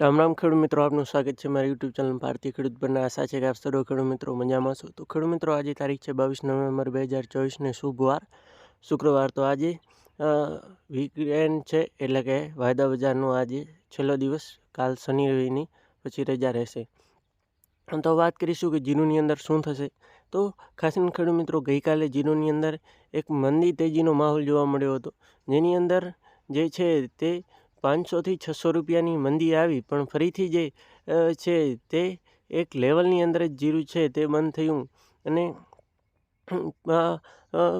રામ રામ ખેડૂત મિત્રો, આપનું સ્વાગત છે મારી યુટ્યુબ ચેનલ ભારતીય ખેડૂત પરના. આશા છે કે આપ સર્વ ખેડૂત મિત્રો મજામાં છો. તો ખેડૂત મિત્રો, આજે તારીખ છે બાવીસ નવેમ્બર બે હજાર ચોવીસને શુભવાર શુક્રવાર તો આજે વીકેન્ડ છે એટલે કે વાયદા બજારનો આજે છેલ્લો દિવસ. કાલ શનિ રવિની પછી રજા રહેશે. તો વાત કરીશું કે જીરુની અંદર શું થશે. તો ખાસ ખેડૂત મિત્રો, ગઈકાલે જીરુની અંદર એક મંદી તેજીનો માહોલ જોવા મળ્યો હતો. જેની અંદર જે છે તે પાંચસોથી છસો રૂપિયાની મંદી આવી, પણ ફરીથી જે છે તે એક લેવલની અંદર જ જીરું છે તે બંધ થયું અને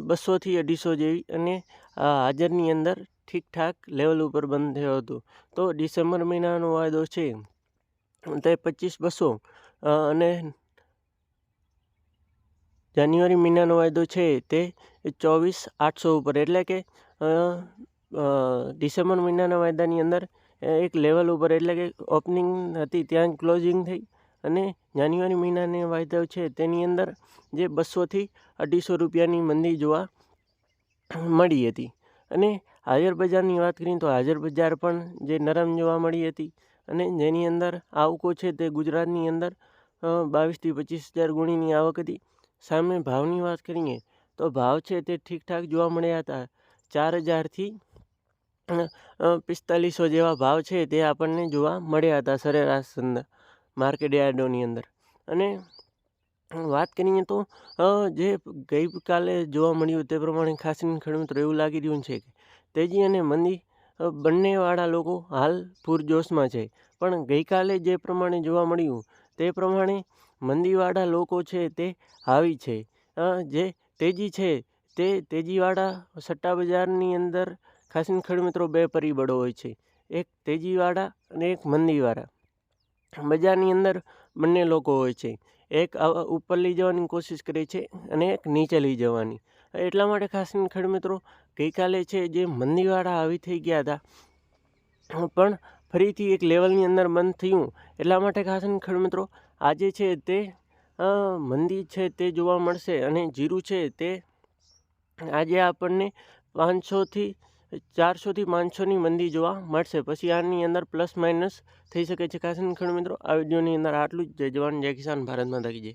બસોથી અઢીસો જેવી અને હાજરની અંદર ઠીકઠાક લેવલ ઉપર બંધ થયો હતો. તો ડિસેમ્બર મહિનાનો વાયદો છે તે પચીસ બસો અને જાન્યુઆરી મહિનાનો વાયદો છે તે ચોવીસ આઠસો ઉપર. એટલે કે ડિસેમ્બર મહિનાના વાયદાની અંદર એક લેવલ ઉપર એટલે કે ઓપનિંગ હતી, ત્યાં ક્લોઝિંગ થઈ અને જાન્યુઆરી મહિનાની વાયદો છે તેની અંદર જે બસોથી અઢીસો રૂપિયાની મંદી જોવા મળી હતી. અને હાજર બજારની વાત કરીએ તો હાજર બજાર પણ જે નરમ જોવા મળી હતી અને જેની અંદર આવકો છે તે ગુજરાતની અંદર બાવીસથી પચીસ હજાર ગુણીની આવક હતી. સામે ભાવની વાત કરીએ તો ભાવ છે તે ઠીકઠાક જોવા મળ્યા હતા. ચાર હજારથી પિસ્તાલીસો જેવા ભાવ છે તે આપણને જોવા મળ્યા હતા સરેરાશ માર્કેટ યાર્ડોની અંદર. અને વાત કરીએ તો જે ગઈકાલે જોવા મળ્યું તે પ્રમાણે ખાસ કરીને મિત્રો એવું લાગી રહ્યું છે કે તેજી અને મંદી બંનેવાળા લોકો હાલ પૂરજોશમાં છે. પણ ગઈકાલે જે પ્રમાણે જોવા મળ્યું તે પ્રમાણે મંદીવાળા લોકો છે તે હાવી છે. જે તેજી છે તે તેજીવાળા સટ્ટા બજારની અંદર ખાસ કરીને મિત્રો, બે પરિબળો હોય છે. એક તેજીવાળા અને એક મંદીવાળા. બજારની અંદર બંને લોકો હોય છે. એક ઉપર લઈ જવાની કોશિશ કરે છે અને એક નીચે લઈ જવાની. એટલા માટે ખાસ કરીને મિત્રો, ગઈકાલે છે જે મંદીવાળા આવી થઈ ગયા હતા, પણ ફરીથી એક લેવલની અંદર બંધ થયું. એટલા માટે ખાસીને કરીને મિત્રો, આજે છે તે મંદી છે તે જોવા મળશે અને જીરું છે તે, આજે આપણને પાંચસોથી ચારસોથી પાંચસોની મંદી જોવા મળશે. પછી આની અંદર પ્લસ માઇનસ થઈ શકે છે. ખાસ ખેડૂત મિત્રો, આ વિડીયોની અંદર આટલું જ. જય જવાન, જય કિસાન ભારતમાં થકી જય.